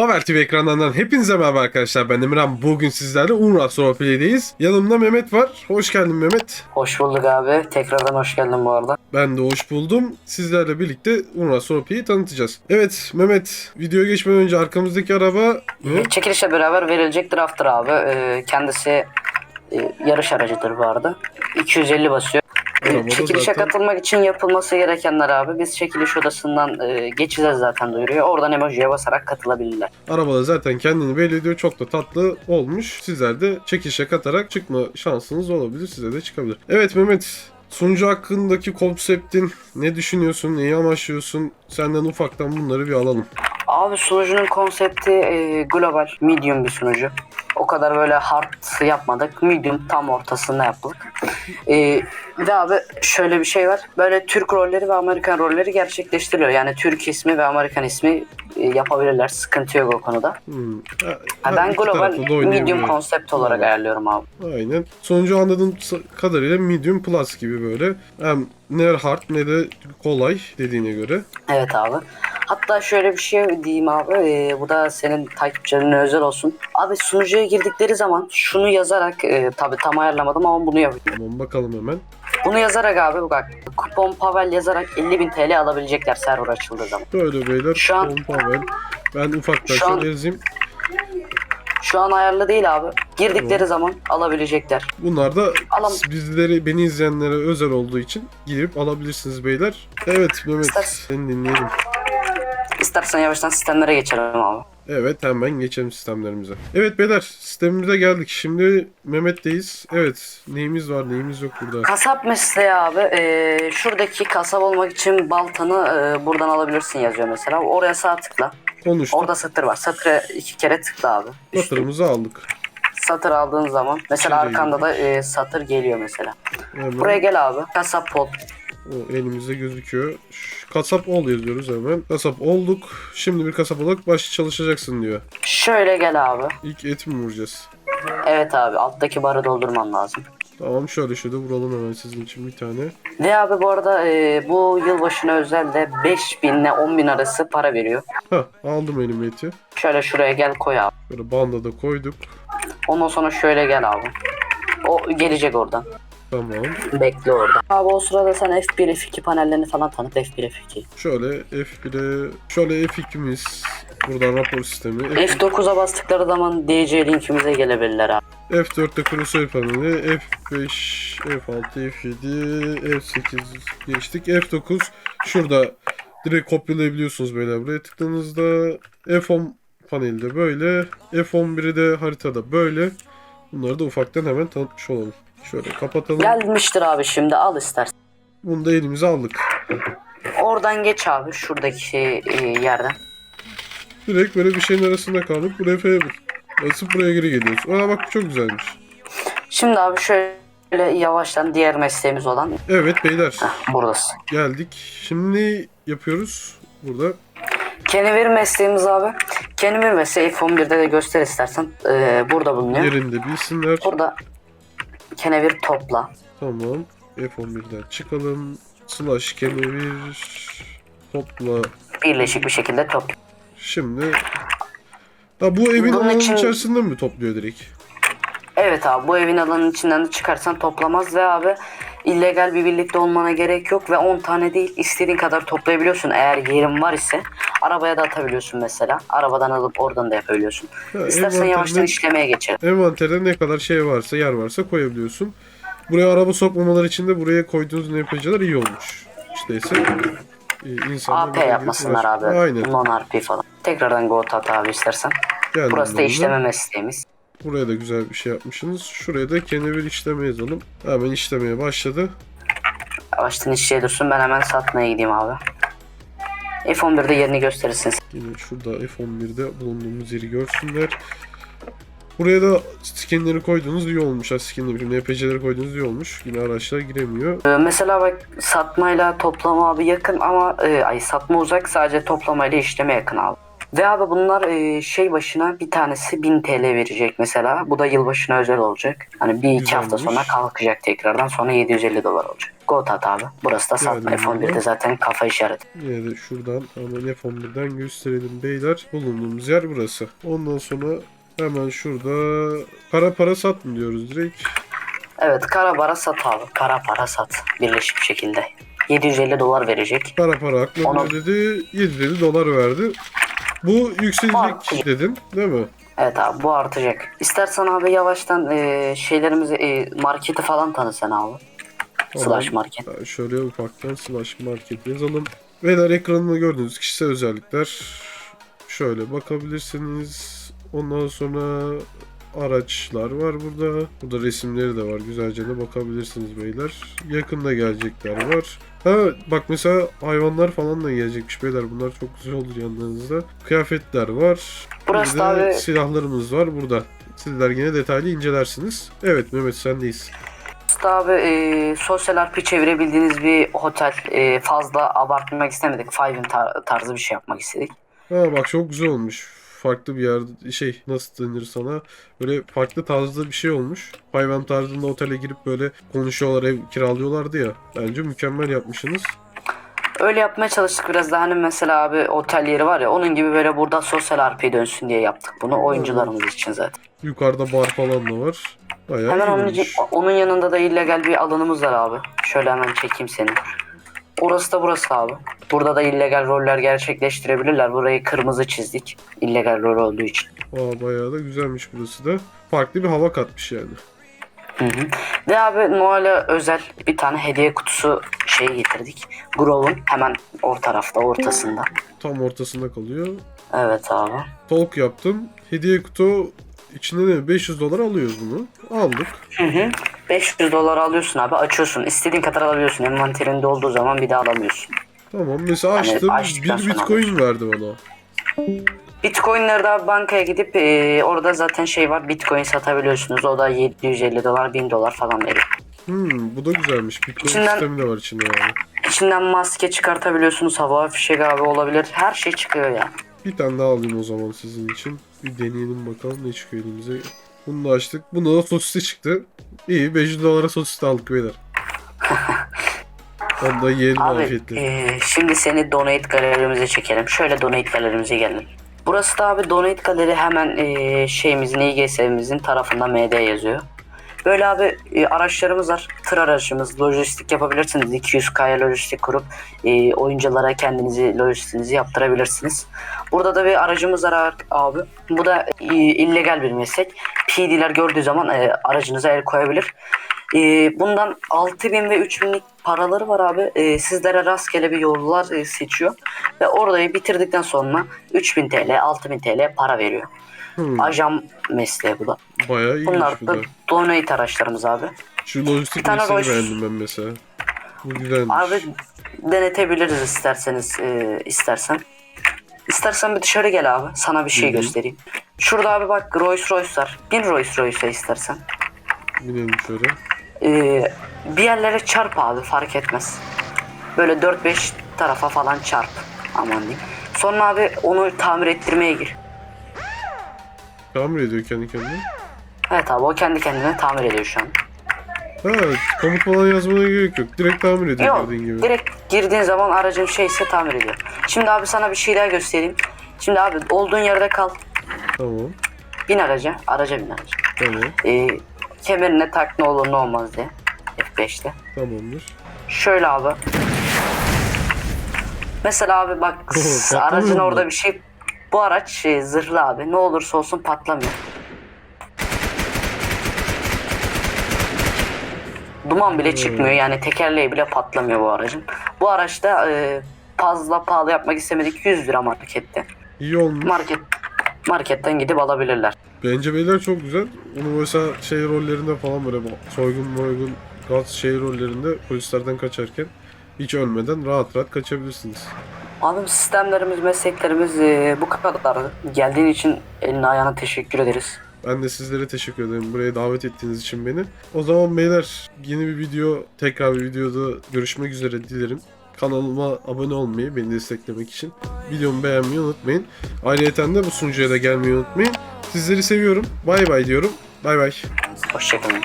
Baver TV ekranlarından hepinize merhaba arkadaşlar. Ben Emirhan. Bugün sizlerle Umras Roleplay'deyiz. Yanımda Mehmet var. Hoş geldin Mehmet. Hoş bulduk abi. Tekrardan hoş geldin bu arada. Ben de hoş buldum. Sizlerle birlikte Umras Roleplay'i tanıtacağız. Evet Mehmet, videoya geçmeden önce arkamızdaki araba ne? Çekilişle beraber verilecek drafter abi. Ee, kendisi e, yarış aracıdır bu arada. 250 basıyor. Arabada Çekilişe zaten- katılmak için yapılması gerekenler abi. Biz çekiliş odasından e, geçeceğiz zaten duyuruyor. Oradan emojiye basarak katılabilirler. Arabada zaten kendini belli ediyor. Çok da tatlı olmuş. Sizler de çekişe katarak çıkma şansınız olabilir. Size de çıkabilir. Evet Mehmet, sunucu hakkındaki konseptin ne düşünüyorsun, neyi amaçlıyorsun? Senden ufaktan bunları bir alalım. Abi sunucunun konsepti e, global, medium bir sunucu. O kadar böyle hard yapmadık. Medium tam ortasında yaptık. E, ve abi şöyle bir şey var. Böyle Türk rolleri ve Amerikan rolleri gerçekleştiriliyor. Yani Türk ismi ve Amerikan ismi e, yapabilirler. Sıkıntı yok o konuda. Hmm. Ha, ben iki global taraflı da medium oynayabiliyor. konsept olarak Tamam. ayarlıyorum abi. Aynen. Sonucu anladığım kadarıyla medium plus gibi böyle. Hem ne hard ne de kolay dediğine göre. Evet abi. Hatta şöyle bir şey diyeyim abi. e, bu da senin takipçilerine özel olsun. Abi sunucuya girdikleri zaman şunu yazarak e, tabi tam ayarlamadım ama bunu yapıyorum. Tamam bakalım hemen. Bunu yazarak abi bak kupon Pavel yazarak 50.000 TL alabilecekler server açıldığı zaman. Böyle beyler. Şu an- Pavel. Ben ufaktan Şu an- yazayım. Şu an ayarlı değil abi. Girdikleri zaman alabilecekler. Bunlar da Alam- bizleri, beni izleyenlere özel olduğu için girip alabilirsiniz beyler. Evet Mehmet İstersen- seni dinleyelim. İstersen yavaştan sistemlere geçelim abi. Evet hemen geçelim sistemlerimize. Evet beyler sistemimize geldik. Şimdi Mehmet'teyiz. Evet neyimiz var neyimiz yok burada. Kasap mesleği abi. e, şuradaki kasap olmak için baltanı e, buradan alabilirsin yazıyor mesela. Oraya sağ tıkla. Konuştuk. Orada satır var. Satıra iki kere tıkla abi. Üstü- Satırımızı aldık. satır aldığın zaman mesela Şimdi arkanda da e, satır geliyor mesela. Hemen. Buraya gel abi. Kasap pod. O elimizde gözüküyor. Ş- Kasap ol yazıyoruz hemen. Kasap olduk. Şimdi bir kasap olarak baş çalışacaksın diyor. Şöyle gel abi. İlk et mi vuracağız? Evet abi alttaki barı doldurman lazım. Tamam şöyle şöyle vuralım hemen sizin için bir tane. Ve abi bu arada e, bu yılbaşına özel de 5000 ile 10.000 arası para veriyor. Hah aldım elime eti. Şöyle şuraya gel koy abi. Böyle banda da koyduk. Ondan sonra şöyle gel abi. O gelecek oradan. Tamam. Bekle orada. Abi o sırada sen F1 F2 panellerini falan tanıt F1 F2. Şöyle F1'e şöyle F2'miz buradan rapor sistemi. F- F9'a bastıkları zaman DC linkimize gelebilirler abi. F4'te kurusör paneli, F5, F6, F7, F8 geçtik. F9 şurada direkt kopyalayabiliyorsunuz böyle buraya tıkladığınızda F10 panelde böyle, F11'i de haritada böyle. Bunları da ufaktan hemen tanıtmış olalım. Şöyle kapatalım. Gelmiştir abi şimdi al istersen. Bunu da elimize aldık. Oradan geç abi şuradaki e, yerden. Direkt böyle bir şeyin arasında kaldık. Buraya F'ye bas. Basıp buraya geri geliyoruz. Aa bak çok güzelmiş. Şimdi abi şöyle yavaştan diğer mesleğimiz olan Evet beyler Heh, buradasın. geldik. Şimdi yapıyoruz burada? Kenevir mesleğimiz abi. Kenevir mesleği F11'de de göster istersen. Ee, burada bulunuyor. Yerinde bilsinler. Burada kenevir topla. Tamam. F11'den çıkalım. Slash kenevir topla. Birleşik bir şekilde topla. Şimdi Ha bu evin Bunun alanının için- içerisinde mi topluyor direkt? Evet abi bu evin alanının içinden de çıkarsan toplamaz ve abi illegal bir birlikte olmana gerek yok ve 10 tane değil istediğin kadar toplayabiliyorsun eğer yerin var ise arabaya da atabiliyorsun mesela arabadan alıp oradan da yapabiliyorsun Ha, İstersen envanterine- yavaştan işlemeye geçelim Envanterde ne kadar şey varsa yer varsa koyabiliyorsun. Buraya araba sokmamalar için de buraya koyduğunuz NPC'ler iyi olmuş. İşte ise e, insanlar AP buraya yapmasınlar abi Aynen. non RP falan tekrardan go at abi istersen Geldim burası da ben işleme mesleğimiz Buraya da güzel bir şey yapmışsınız. Şuraya da kenevir işleme yazalım. Hemen işlemeye başladı. yavaştan işleye dursun ben hemen satmaya gideyim abi F11'de yerini gösterirsin Yine şurada F11'de bulunduğumuz yeri görsünler. Buraya da skinleri koyduğunuz iyi olmuş. Ha skinleri, NPC'leri koyduğunuz iyi olmuş. Yine araçlar giremiyor. Ee, Mesela bak satmayla toplama abi yakın ama e, ay satma uzak sadece toplamayla işleme yakın abi. Ve abi bunlar e, şey başına bir tanesi 1000 TL verecek mesela. Bu da yılbaşına özel olacak. Hani bir iki hafta Güzelmiş. sonra kalkacak tekrardan. Sonra 750 dolar olacak. Goat abi. Burası da satma Geldim F11'de burada. zaten kafa işareti. Yine de şuradan hemen F11'den gösterelim beyler. Bulunduğumuz yer burası. Ondan sonra hemen şurada kara para satın diyoruz direkt. Evet kara para sat abi. Kara para sat. Birleşik bir şekilde. 750 dolar verecek. Kara para aklımda Onu- dedi 750 dolar verdi. Bu yükselecek Artı. dedin değil mi? Evet abi bu artacak. İstersen abi yavaştan e, şeylerimizi e, marketi falan tanısan abi. Slash market. Şöyle ufaktan slash market yazalım. Beyler ekranında gördüğünüz kişisel özellikler. Şöyle bakabilirsiniz. Ondan sonra araçlar var burada. Burada resimleri de var. Güzelce de bakabilirsiniz beyler. Yakında gelecekler var. Ha bak mesela hayvanlar falan da gelecekmiş beyler. Bunlar çok güzel olur yanlarınızda. Kıyafetler var. Burası Bir de abi- silahlarımız var burada. Sizler yine detaylı incelersiniz. Evet Mehmet sendeyiz. Abi e, sosyal RP çevirebildiğiniz bir otel. E, fazla abartmak istemedik. Five'in tar- tarzı bir şey yapmak istedik. Ha bak çok güzel olmuş. Farklı bir yer şey nasıl denir sana böyle farklı tarzda bir şey olmuş. Hayvan tarzında otele girip böyle konuşuyorlar ev kiralıyorlardı ya. Bence mükemmel yapmışsınız. Öyle yapmaya çalıştık biraz da hani mesela abi otel yeri var ya onun gibi böyle burada sosyal RP dönsün diye yaptık bunu oyuncularımız için zaten. Yukarıda bar falan da var. Bayağı Hemen onun, onun yanında da illegal bir alanımız var abi. Şöyle hemen çekeyim seni. Orası da burası abi. Burada da illegal roller gerçekleştirebilirler. Burayı kırmızı çizdik. illegal rol olduğu için. Aa, bayağı da güzelmiş burası da. Farklı bir hava katmış yani. Hı hı. Ve abi Noel'e özel bir tane hediye kutusu şey getirdik. Grove'un hemen o tarafta ortasında. Tam ortasında kalıyor. Evet abi. Talk yaptım. Hediye kutu içinde ne? 500 dolar alıyoruz bunu. Aldık. Hı hı. 500 dolar alıyorsun abi açıyorsun. İstediğin kadar alabiliyorsun. Envanterinde olduğu zaman bir daha alamıyorsun. Tamam mesela açtım. açtıktan bir sonra bitcoin verdi bana. Bitcoin'leri abi bankaya gidip e, orada zaten şey var Bitcoin satabiliyorsunuz. O da 750 dolar 1000 dolar falan veriyor. Hmm, bu da güzelmiş. Bitcoin İçinden- sistemi de var içinde yani. İçinden maske çıkartabiliyorsunuz. Hava fişek abi olabilir. Her şey çıkıyor ya. Bir tane daha alayım o zaman sizin için. Bir deneyelim bakalım ne çıkıyor elimize. Bunu da açtık. Bunda da sosisli çıktı. İyi 500 dolara sosis aldık beyler. Onu da yiyelim Abi afiyetle. e, şimdi seni donate galerimize çekelim. Şöyle donate galerimize gelin. Burası da abi donate galeri hemen e, şeyimizin İGS'imizin tarafında MD yazıyor. Böyle abi e, araçlarımız var. Tır aracımız, lojistik yapabilirsiniz. 200K'ya lojistik kurup e, oyunculara kendinizi lojistiğinizi yaptırabilirsiniz. Burada da bir aracımız var abi. Bu da e, illegal bir meslek. PD'ler gördüğü zaman e, aracınıza el koyabilir. E, bundan 6000 ve 3000'lik paraları var abi. E, sizlere rastgele bir yollar e, seçiyor. Ve orayı bitirdikten sonra 3000 TL, 6000 TL para veriyor. Hmm, Ajan mesleği bu da. bayağı iyiymiş Bunlar bu da donate araçlarımız abi. Şu lojistik mesleğini Rolls- beğendim ben mesela. Bu güzelmiş. Abi denetebiliriz isterseniz e, istersen. İstersen bir dışarı gel abi. Sana bir şey Hı hı. göstereyim. Şurada abi bak Rolls Royce var. Bin Rolls Royce'a istersen. Binelim şöyle. Ee, bir yerlere çarp abi fark etmez. Böyle 4-5 tarafa falan çarp. Aman diyeyim. Sonra abi onu tamir ettirmeye gir. Tamir ediyor kendi kendine. Evet abi o kendi kendine tamir ediyor şu an. Ha, komut falan yazmana gerek yok. Direkt tamir ediyor Yok dediğin gibi. direkt girdiğin zaman aracın şeyse tamir ediyor. Şimdi abi sana bir şey daha göstereyim. Şimdi abi olduğun yerde kal. Tamam. Bin araca. Araca bin araca. Tamam. Ee, kemerine tak ne olur ne olmaz diye. F5'te. Tamamdır. Şöyle abi. Mesela abi bak aracın orada bir şey bu araç şey, zırhlı abi. Ne olursa olsun patlamıyor. Duman bile çıkmıyor yani tekerleği bile patlamıyor bu aracın. Bu araçta e, fazla pahalı yapmak istemedik 100 lira markette. İyi olmuş. Market marketten gidip alabilirler. Bence beyler çok güzel. Onu mesela şey rollerinde falan böyle soygun moygun gaz şey rollerinde polislerden kaçarken hiç ölmeden rahat rahat kaçabilirsiniz. Abi sistemlerimiz, mesleklerimiz e, bu kadar. Geldiğin için eline ayağına teşekkür ederiz. Ben de sizlere teşekkür ederim buraya davet ettiğiniz için beni. O zaman beyler yeni bir video tekrar bir videoda görüşmek üzere dilerim. Kanalıma abone olmayı, beni desteklemek için videomu beğenmeyi unutmayın. Ayrıca de bu sunucuya da gelmeyi unutmayın. Sizleri seviyorum. Bay bay diyorum. Bay bay. Hoşçakalın.